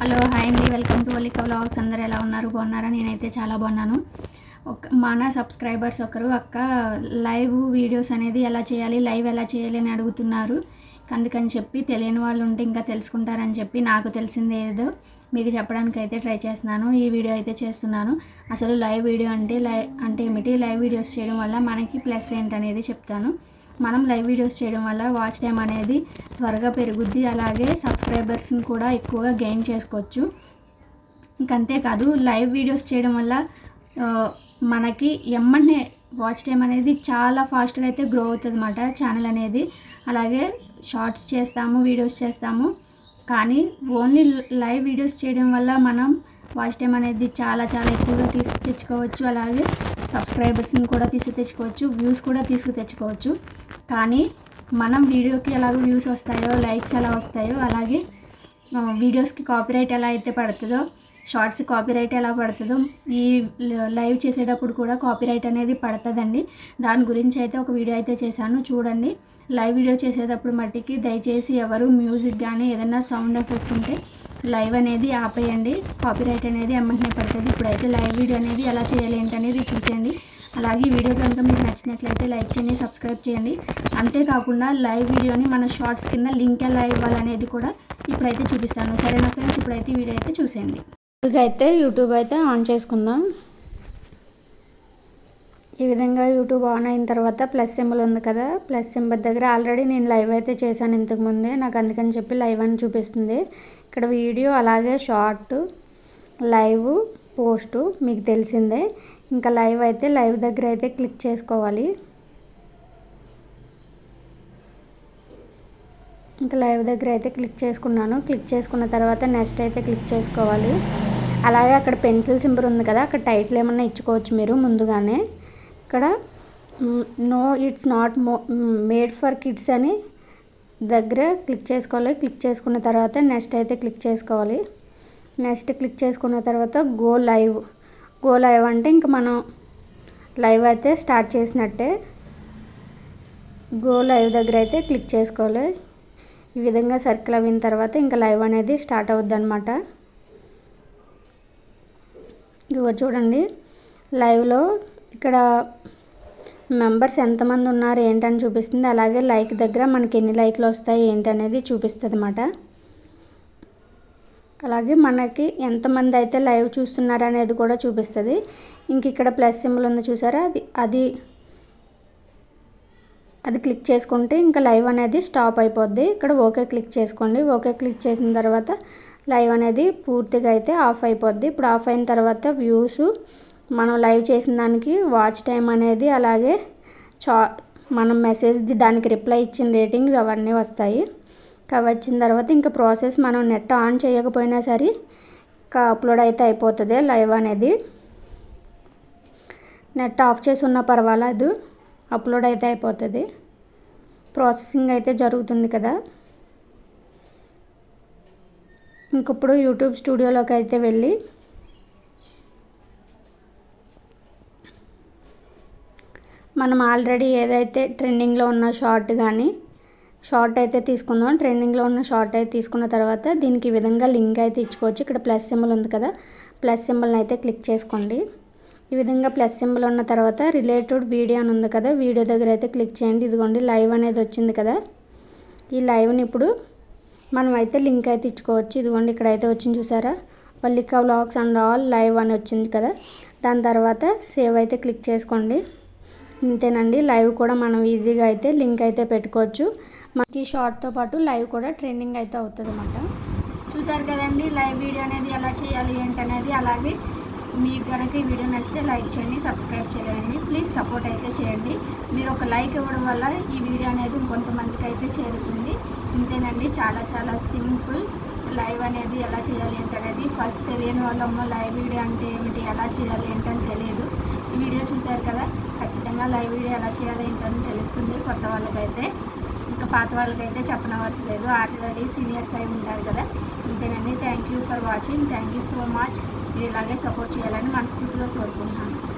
Hello hi అండి. Welcome to Valika vlogs. అందరు ఎలా ఉన్నారు? బాగున్నారా? నేనైతే చాలా బాగున్నాను. ఒక మన సబ్స్క్రైబర్స్ ఒకరు అక్క లైవ్ వీడియోస్ అనేది ఎలా చేయాలి లైవ్ ఎలా చేయాలి అని అడుగుతున్నారు. అందుకని చెప్పి తెలియని వాళ్ళు ఉంటే ఇంకా తెలుసుకుంటారని చెప్పి నాకు తెలిసింది ఏదో. మీకు చెప్పడానికి అయితే ట్రై చేస్తున్నాను. ఈ వీడియో అయితే చేస్తున్నాను. అసలు లైవ్ వీడియో అంటే లైవ్ అంటే ఏమిటి? లైవ్ వీడియోస్ చేయడం వల్ల మనకి ప్లస్ ఏంటనేది చెప్తాను. మనం లైవ్ వీడియోస్ చేయడం వల్ల వాచ్ టైం అనేది త్వరగా పెరుగుద్ది. అలాగే సబ్స్క్రైబర్స్ని కూడా ఎక్కువగా గెయిన్ చేసుకోవచ్చు. ఇంకంతేకాదు లైవ్ వీడియోస్ చేయడం వల్ల మనకి ఎమ్మనే వాచ్ టైం అనేది చాలా ఫాస్ట్గా అయితే గ్రో అవుతుంది అన్నమాట ఛానల్ అనేది. అలాగే షార్ట్స్ చేస్తాము వీడియోస్ చేస్తాము. కానీ ఓన్లీ లైవ్ వీడియోస్ చేయడం వల్ల మనం వాచ్ టైం అనేది చాలా చాలా ఎక్కువగా తీసుకు తెచ్చుకోవచ్చు. అలాగే సబ్స్క్రైబర్స్ని కూడా తీసుకు తెచ్చుకోవచ్చు. వ్యూస్ కూడా తీసుకు తెచ్చుకోవచ్చు. కానీ మనం వీడియోకి ఎలాగ వ్యూస్ వస్తాయో లైక్స్ ఎలా వస్తాయో అలాగే వీడియోస్కి కాపీరైట్ ఎలా అయితే పడుతుందో షార్ట్స్ కాపీరైట్ ఎలా పడుతుందో ఈ లైవ్ చేసేటప్పుడు కూడా కాపీరైట్ అనేది పడుతుందండి. దాని గురించి అయితే ఒక వీడియో అయితే చేశాను. చూడండి. లైవ్ వీడియో చేసేటప్పుడు మట్టికి దయచేసి ఎవరు మ్యూజిక్ కానీ ఏదైనా సౌండ్ ఎఫెక్ట్ ఉంటే లైవ్ అనేది ఆపేయండి. కాపీరైట్ అనేది ఎమ్మెన్నే పడుతుంది. ఇప్పుడైతే లైవ్ వీడియో అనేది ఎలా చేయాలి ఏంటనేది చూసేయండి. అలాగే ఈ వీడియో కనుక మీకు నచ్చినట్లయితే లైక్ చేయండి సబ్స్క్రైబ్ చేయండి. అంతేకాకుండా లైవ్ వీడియోని మన షార్ట్స్ కింద లింక్ ఎలా ఇవ్వాలనేది కూడా ఇప్పుడైతే చూపిస్తాను. సరేనా ఫ్రెండ్స్? ఇప్పుడైతే వీడియో అయితే చూసేయండి. అయితే యూట్యూబ్ అయితే ఆన్ చేసుకుందాం. ఈ విధంగా యూట్యూబ్ ఆన్ అయిన తర్వాత ప్లస్ సింబల్ ఉంది కదా ప్లస్ సింబల్ దగ్గర ఆల్రెడీ నేను లైవ్ అయితే చేశాను ఇంతకుముందే నాకు అందుకని చెప్పి లైవ్ అని చూపిస్తుంది. ఇక్కడ వీడియో అలాగే షార్ట్ లైవ్ పోస్టు మీకు తెలిసిందే. ఇంకా లైవ్ అయితే లైవ్ దగ్గర అయితే క్లిక్ చేసుకోవాలి. ఇంకా లైవ్ దగ్గర అయితే క్లిక్ చేసుకున్నాను. క్లిక్ చేసుకున్న తర్వాత నెక్స్ట్ అయితే క్లిక్ చేసుకోవాలి. అలాగే అక్కడ పెన్సిల్ సింబర్ ఉంది కదా అక్కడ టైటిల్ ఏమన్నా ఇచ్చుకోవచ్చు మీరు ముందుగానే. ఇక్కడ no it's not mo made for kids అని దగ్గర క్లిక్ చేసుకోవాలి. క్లిక్ చేసుకున్న తర్వాత నెక్స్ట్ అయితే క్లిక్ చేసుకోవాలి. నెక్స్ట్ క్లిక్ చేసుకున్న తర్వాత గో లైవ్. గో లైవ్ అంటే ఇంక మనం లైవ్ అయితే స్టార్ట్ చేసినట్టే. గో లైవ్ దగ్గర అయితే క్లిక్ చేసుకోవాలి. ఈ విధంగా సర్కిల్ అయిన తర్వాత ఇంకా లైవ్ అనేది స్టార్ట్ అవుద్ది అనమాట ఇదిగో చూడండి. లైవ్లో ఇక్కడ మెంబర్స్ ఎంతమంది ఉన్నారు ఏంటని చూపిస్తుంది. అలాగే లైక్ దగ్గర మనకి ఎన్ని లైక్లు వస్తాయి ఏంటనేది చూపిస్తుంది అన్నమాట అలాగే మనకి ఎంతమంది అయితే లైవ్ చూస్తున్నారు అనేది కూడా చూపిస్తుంది. ఇంక ఇక్కడ ప్లస్ సింబల్ ఉంది చూసారా? అది అది అది క్లిక్ చేసుకుంటే ఇంకా లైవ్ అనేది స్టాప్ అయిపోద్ది. ఇక్కడ ఓకే క్లిక్ చేసుకోండి. ఓకే క్లిక్ చేసిన తర్వాత లైవ్ అనేది పూర్తిగా అయితే ఆఫ్ అయిపోద్ది. ఇప్పుడు ఆఫ్ అయిన తర్వాత వ్యూస్ మనం లైవ్ చేసిన దానికి వాచ్ టైం అనేది అలాగే చా మనం మెసేజ్ దానికి రిప్లై ఇచ్చిన రేటింగ్ అవన్నీ వస్తాయి. వచ్చిన తర్వాత ఇంకా ప్రాసెస్ మనం నెట్ ఆన్ చేయకపోయినా సరే ఇంకా అప్లోడ్ అయితే అయిపోతుంది లైవ్ అనేది. నెట్ ఆఫ్ చేసి ఉన్నా పర్వాలేదు అప్లోడ్ అయితే అయిపోతుంది. ప్రాసెసింగ్ అయితే జరుగుతుంది కదా. ఇంకప్పుడు యూట్యూబ్ స్టూడియోలోకి అయితే వెళ్ళి మనం ఆల్రెడీ ఏదైతే ట్రెండింగ్లో ఉన్న షార్ట్ కానీ షార్ట్ అయితే తీసుకుందాం. ట్రెండింగ్లో ఉన్న షార్ట్ అయితే తీసుకున్న తర్వాత దీనికి ఈ విధంగా లింక్ అయితే ఇచ్చుకోవచ్చు. ఇక్కడ ప్లస్ సింబల్ ఉంది కదా ప్లస్ సింబల్ని అయితే క్లిక్ చేసుకోండి. ఈ విధంగా ప్లస్ సింబల్ ఉన్న తర్వాత రిలేటెడ్ వీడియో అని ఉంది కదా వీడియో దగ్గర అయితే క్లిక్ చేయండి. ఇదిగోండి లైవ్ అనేది వచ్చింది కదా. ఈ లైవ్ని ఇప్పుడు మనం అయితే లింక్ అయితే ఇచ్చుకోవచ్చు. ఇదిగోండి ఇక్కడ అయితే వచ్చింది చూసారా? Vallika vlogs and all live అని వచ్చింది కదా. దాని తర్వాత సేవ్ అయితే క్లిక్ చేసుకోండి. ఇంతేనండి లైవ్ కూడా మనం ఈజీగా అయితే లింక్ అయితే పెట్టుకోవచ్చు. మనకి షార్ట్తో పాటు లైవ్ కూడా ట్రెండింగ్ అయితే అవుతుంది అనమాట చూసారు కదండి లైవ్ వీడియో అనేది ఎలా చేయాలి ఏంటనేది. అలాగే మీకు కనుక ఈ వీడియో నచ్చితే లైక్ చేయండి సబ్స్క్రైబ్ చేయండి. ప్లీజ్ సపోర్ట్ అయితే చేయండి. మీరు ఒక లైక్ ఇవ్వడం వల్ల ఈ వీడియో అనేది కొంతమందికి అయితే చేరుతుంది. ఇంతేనండి చాలా చాలా సింపుల్ లైవ్ అనేది ఎలా చేయాలి ఏంటనేది. ఫస్ట్ తెలియని వాళ్ళమ్మ లైవ్ వీడియో అంటే ఏమిటి ఎలా చేయాలి ఏంటని తెలియదు. వీడియో చూశారు కదా? ఖచ్చితంగా లైవ్ వీడియో ఎలా చేయాలి ఏంటని తెలుస్తుంది కొత్త వాళ్ళకైతే. ఇంకా పాత వాళ్ళకైతే చెప్పనవలసి లేదు ఆల్రెడీ సీనియర్స్ అయి ఉంటారు కదా? ఇంతేనండి. Thank you for watching thank you so much మీరు ఇలాగే సపోర్ట్ చేయాలని మనస్ఫూర్తిగా కోరుకుంటున్నాను.